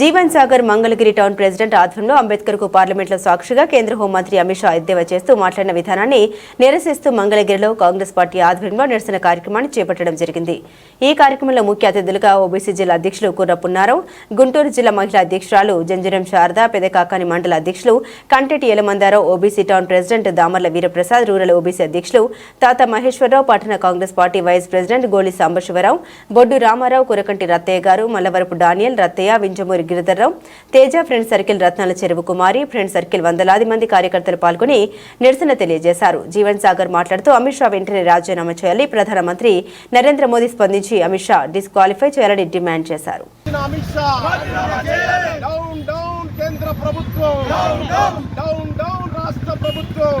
Jeevan Sagar Mangalagiri town president ఆధ్వర్యంలో అంబేద్కర్కు పార్లమెంట్లో సాక్షిగా కేంద్ర హోంమంత్రి అమిత్ షా ఎద్దేవా చేస్తూ మాట్లాడిన విధానాన్ని నిరసిస్తూ మంగళగిరిలో కాంగ్రెస్ పార్టీ ఆధ్వర్యంలో నిరసన కార్యక్రమాన్ని చేపట్టడం జరిగింది. ఈ కార్యక్రమంలో ముఖ్య అతిథులుగా ఓబీసీ జిల్లా అధ్యక్షులు కుర్ర గుంటూరు జిల్లా మహిళా అధ్యక్షురాలు జంజరం శారద పెదకాకాని మండల అధ్యక్షులు Kanteti Yalamandarao OBC town president Damarla Veeraprasad rural OBC అధ్యక్షులు తాత మహేశ్వరరావు పట్టణ Congress party vice president Goli Sambasivarao Boddu Ramarao Kurakanti Rattaiah garu Mallavarapu Daniel Rattaiah Vinjamuri Giridharrao. Teja friend circle Ratnala Cheruvu Kumari friend circle వందలాది మంది కార్యకర్తలు పాల్గొని నిరసన తెలియజేశారు. జీవన్ సాగర్ మాట్లాడుతూ అమిత్ షా వెంటనే రాజీనామా చేయాలి. ప్రధానమంత్రి నరేంద్ర మోదీ స్పందించి అమిత్ షా డిస్క్వాలిఫై చేయాలని డిమాండ్ చేశారు. అమిత్ షా డౌన్ డౌన్ కేంద్ర ప్రభుత్వం. డౌన్ డౌన్ రాష్ట్ర ప్రభుత్వం.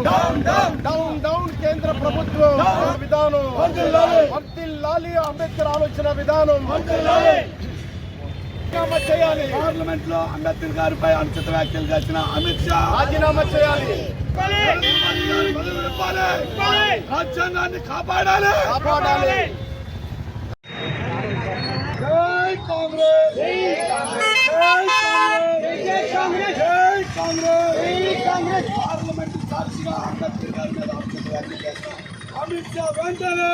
డౌన్ డౌన్ కేంద్ర ప్రభుత్వం. విధానం. వర్తిల్లాలి అంబేద్కర్ ఆలోచన విధానం. రాజీనామా చేయాలి. పార్లమెంట్లో అంబేద్కర్ గారిపై అనుచిత వ్యాఖ్యలు చేసిన అమిత్ షా. రాజీనామా చేయాలి. రాజ్యాంగాన్ని కాపాడాలి! కాపాడాలి. జై కాంగ్రెస్! జై కాంగ్రెస్! జై కాంగ్రెస్! పార్లమెంట్ సాక్షిగా అంబేద్కర్ గారి మీద అనుచిత వ్యాఖ్యలు చేసిన అమిత్ షా వెంటనే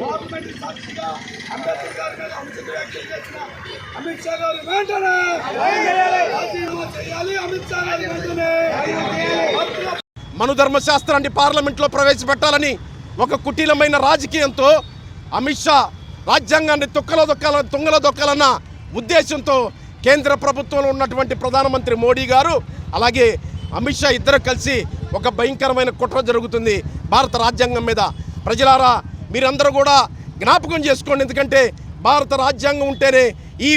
పార్లమెంట్ సాక్షిగా అంబేద్కర్ గారి మీద వ్యాఖ్యలు చేసిన అమిత్ షా గారు వెంటనే రాజీనామా చేయాలి అమిత్ షా గారు వెంటనే మను ధర్మశాస్త్రాన్ని పార్లమెంట్లో ప్రవేశపెట్టాలని ఒక కుటీలమైన రాజకీయంతో అమిత్ షా రాజ్యాంగాన్ని తొక్కలో దొక్కాల తుంగలో దొక్కాలన్న ఉద్దేశంతో కేంద్ర ప్రభుత్వంలో ఉన్నటువంటి ప్రధానమంత్రి మోడీ గారు అలాగే అమిత్ షా ఇద్దరు కలిసి ఒక భయంకరమైన కుట్ర జరుగుతుంది భారత రాజ్యాంగం మీద. ప్రజలారా మీరందరూ కూడా జ్ఞాపకం చేసుకోండి. ఎందుకంటే భారత రాజ్యాంగం ఉంటేనే ఈ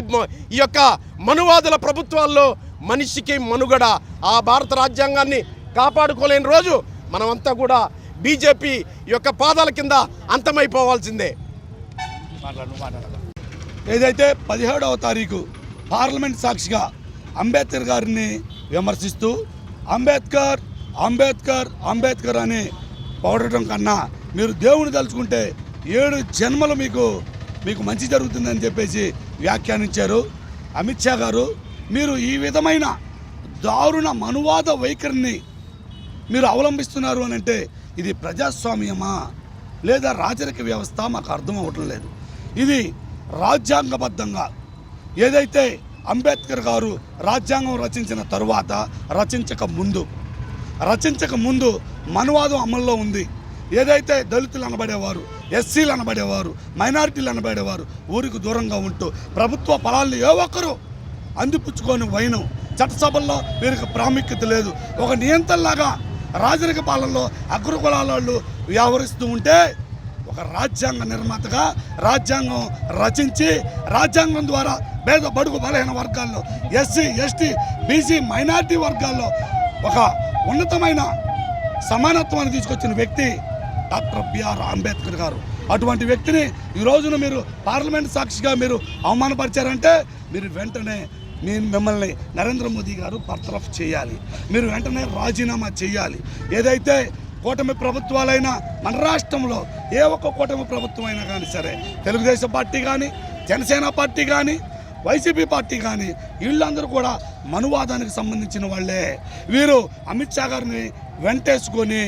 ఈ యొక్క మనువాదుల ప్రభుత్వాల్లో మనిషికి మనుగడ. ఆ భారత రాజ్యాంగాన్ని కాపాడుకోలేని రోజు మనమంతా కూడా బీజేపీ యొక్క పాదాల కింద అంతమైపోవాల్సిందే. ఏదైతే పదిహేడవ తారీఖు పార్లమెంట్ సాక్షిగా అంబేద్కర్ గారిని విమర్శిస్తూ అంబేద్కర్ అంబేద్కర్ అంబేద్కర్ అని పొగడటం కన్నా మీరు దేవుని తలుచుకుంటే ఏడు జన్మలు మీకు మీకు మంచి జరుగుతుందని చెప్పేసి వ్యాఖ్యానించారు అమిత్ షా గారు. మీరు ఈ విధమైన దారుణ మనువాద వైఖరిని మీరు అవలంబిస్తున్నారు అని అంటే ఇది ప్రజాస్వామ్యమా లేదా రాజరిక వ్యవస్థ మాకు అర్థం అవ్వటం లేదు. ఇది రాజ్యాంగబద్ధంగా ఏదైతే అంబేద్కర్ గారు రాజ్యాంగం రచించిన తరువాత రచించక ముందు రచించక ముందు మనువాదం అమల్లో ఉంది. ఏదైతే దళితులు అనబడేవారు ఎస్సీలు అనబడేవారు మైనారిటీలు అనబడేవారు ఊరికి దూరంగా ఉంటూ ప్రభుత్వ ఫలాలను ఏ ఒక్కరూ అందిపుచ్చుకొని వైనం చట్టసభల్లో వీరికి ప్రాముఖ్యత లేదు. ఒక నియంత్రణలాగా రాజరిక పాలనలో అగ్రకులాల వాళ్ళు వ్యవహరిస్తూ ఉంటే ఒక రాజ్యాంగ నిర్మాతగా రాజ్యాంగం రచించి రాజ్యాంగం ద్వారా పేద బడుగు బలహీన వర్గాల్లో ఎస్సీ ఎస్టీ బీసీ మైనారిటీ వర్గాల్లో ఒక ఉన్నతమైన సమానత్వాన్ని తీసుకొచ్చిన వ్యక్తి డాక్టర్ బిఆర్ అంబేద్కర్ గారు. అటువంటి వ్యక్తిని ఈ రోజున మీరు పార్లమెంట్ సాక్షిగా మీరు అవమానపరిచారంటే మీరు వెంటనే నేను మిమ్మల్ని నరేంద్ర మోదీ గారు బర్తరఫ్ చేయాలి. మీరు వెంటనే రాజీనామా చేయాలి. ఏదైతే కూటమి ప్రభుత్వాలైనా మన రాష్ట్రంలో ఏ ఒక్క కూటమి ప్రభుత్వం అయినా కానీ సరే తెలుగుదేశం పార్టీ కానీ జనసేన పార్టీ కానీ వైసీపీ పార్టీ కానీ వీళ్ళందరూ కూడా మనువాదానికి సంబంధించిన వాళ్ళే. వీరు అమిత్ షా గారిని వెంటేసుకొని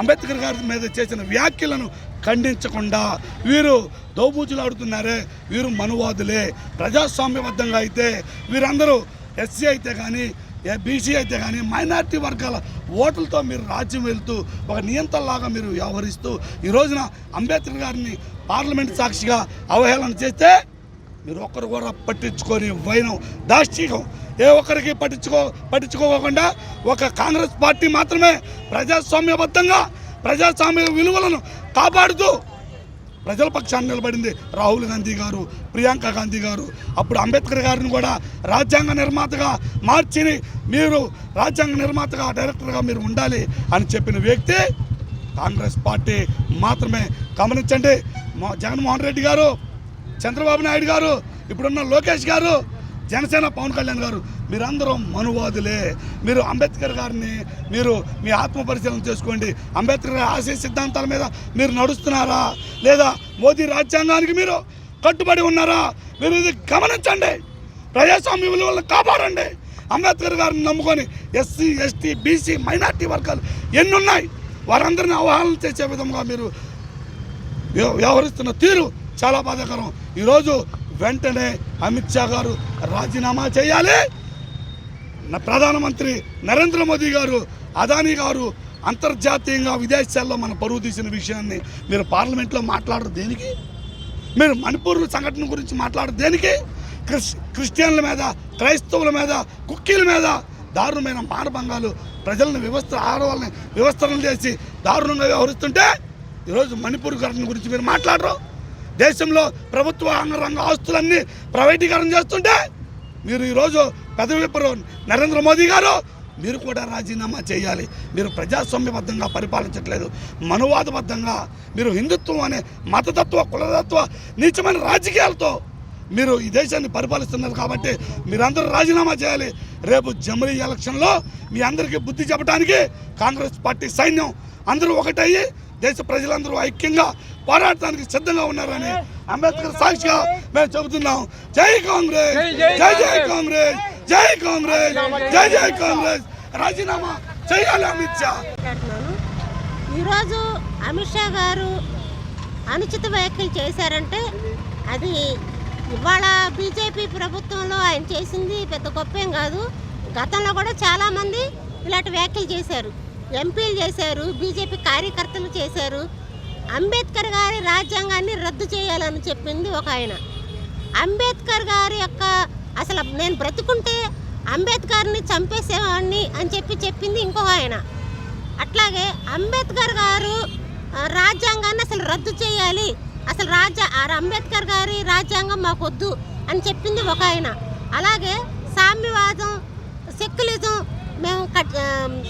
అంబేద్కర్ గారి మీద చేసిన వ్యాఖ్యలను ఖండించకుండా వీరు దోబూచులాడుతున్నారే వీరు మనువాదులే. ప్రజాస్వామ్యబద్ధంగా అయితే వీరందరూ ఎస్సీ అయితే కానీ ఏ బీసీ అయితే కానీ మైనారిటీ వర్గాల ఓట్లతో మీరు రాజ్యం వెళ్తూ ఒక నియంత్రణలాగా మీరు వ్యవహరిస్తూ ఈ రోజున అంబేద్కర్ గారిని పార్లమెంట్ సాక్షిగా అవహేళన చేస్తే మీరు ఒక్కరు కూడా పట్టించుకొని వైనం దాష్టీకం. ఏ ఒక్కరికి పట్టించుకో పట్టించుకోకుండా ఒక కాంగ్రెస్ పార్టీ మాత్రమే ప్రజాస్వామ్యబద్ధంగా ప్రజాస్వామ్య విలువలను కాపాడుతూ ప్రజల పక్షాన్ని నిలబడింది రాహుల్ గాంధీ గారు ప్రియాంక గాంధీ గారు. అప్పుడు అంబేద్కర్ గారిని కూడా రాజ్యాంగ నిర్మాతగా మార్చి మీరు రాజ్యాంగ నిర్మాతగా డైరెక్టర్గా మీరు ఉండాలి అని చెప్పిన వ్యక్తి కాంగ్రెస్ పార్టీ మాత్రమే. గమనించండి మా- జగన్మోహన్ రెడ్డి గారు. చంద్రబాబు నాయుడు గారు ఇప్పుడున్న లోకేష్ గారు జనసేన పవన్ కళ్యాణ్ గారు మీరందరూ మనువాదులే. మీరు అంబేద్కర్ గారిని మీరు మీ ఆత్మ పరిశీలన చేసుకోండి. అంబేద్కర్ ఆశయ సిద్ధాంతాల మీద మీరు నడుస్తున్నారా? లేదా మోదీ రాజ్యాంగానికి మీరు కట్టుబడి ఉన్నారా? మీరు ఇది గమనించండి. ప్రజాస్వామ్య విలువలను కాపాడండి. అంబేద్కర్ గారిని నమ్ముకొని ఎస్సీ ఎస్టీ బీసీ మైనార్టీ వర్గాలు ఎన్ని ఉన్నాయి వారందరిని అవహేళన చేసే విధంగా మీరు వ్యవహరిస్తున్న తీరు చాలా బాధాకరం. ఈరోజు వెంటనే అమిత్ షా గారు రాజీనామా చేయాలి. ప్రధానమంత్రి నరేంద్ర మోదీ గారు అదానీ గారు అంతర్జాతీయంగా విదేశాల్లో మన పరువు తీసిన విషయాన్ని మీరు పార్లమెంట్లో మాట్లాడరు దేనికి? మీరు మణిపూర్ సంఘటన గురించి మాట్లాడరు దేనికి? క్రిస్ క్రిస్టియన్ల మీద క్రైస్తవుల మీద కుక్కీల మీద దారుణమైన మానభంగాలు ప్రజలను వ్యవస్థ ఆడవాళ్ళని వ్యవస్థలను చేసి దారుణంగా వ్యవహరిస్తుంటే ఈరోజు మణిపూర్ ఘటన గురించి మీరు మాట్లాడరు? దేశంలో ప్రభుత్వ రంగ ఆస్తులన్నీ ప్రైవేటీకరణ చేస్తుంటే మీరు ఈరోజు పెదవి నరేంద్ర మోదీ గారు మీరు కూడా రాజీనామా చేయాలి. మీరు ప్రజాస్వామ్యబద్ధంగా పరిపాలించట్లేదు. మనువాదబద్ధంగా మీరు హిందుత్వం అనే మతతత్వ కులతత్వ నీచమైన రాజకీయాలతో మీరు ఈ దేశాన్ని పరిపాలిస్తున్నారు కాబట్టి మీరందరూ రాజీనామా చేయాలి. రేపు జమిలీ ఎలక్షన్లో మీ అందరికీ బుద్ధి చెప్పడానికి కాంగ్రెస్ పార్టీ సైన్యం అందరూ ఒకటయ్యి దేశ ప్రజలందరూ ఐక్యంగా పోరాడటానికి సిద్ధంగా ఉన్నారని అంబేద్కర్ సాక్షిగా మేము చెబుతున్నాం. జై కాంగ్రెస్! జై జై కాంగ్రెస్! జై కాంగ్రెస్! జై జై కాంగ్రెస్! రాజీనామా చేయాలి అమిత్ షా. ఈరోజు అమిత్ షా గారు అనుచిత వ్యాఖ్యలు చేశారంటే అది ఇవాళ బీజేపీ ప్రభుత్వంలో ఆయన చేసింది పెద్ద గొప్పేం కాదు. గతంలో కూడా చాలామంది ఇలాంటి వ్యాఖ్యలు చేశారు. ఎంపీలు చేశారు బీజేపీ కార్యకర్తలు చేశారు. అంబేద్కర్ గారి రాజ్యాంగాన్ని రద్దు చేయాలని చెప్పింది ఒక ఆయన. అంబేద్కర్ గారి యొక్క అసలు నేను బ్రతుకుంటే అంబేద్కర్ని చంపేసేవాడిని అని చెప్పి చెప్పింది ఇంకొక ఆయన. అట్లాగే అంబేద్కర్ గారు రాజ్యాంగాన్ని అసలు రద్దు చేయాలి. అసలు రాజ్య అంబేద్కర్ గారి రాజ్యాంగం మాకు వద్దు అని చెప్పింది ఒక ఆయన. అలాగే సామ్యవాదం సెక్యులిజం మేము కట్-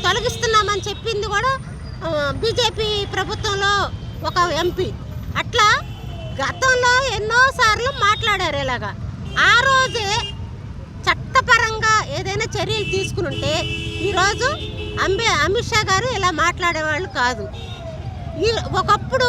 తొలగిస్తున్నామని చెప్పింది కూడా బీజేపీ ప్రభుత్వంలో ఒక ఎంపీ. అట్లా గతంలో ఎన్నోసార్లు మాట్లాడారు ఇలాగా. ఆ రోజే చట్టపరంగా ఏదైనా చర్యలు తీసుకుని ఉంటే ఈరోజు అంబే అమిత్ షా గారు ఇలా మాట్లాడేవాళ్ళు కాదు. ఈ ఒకప్పుడు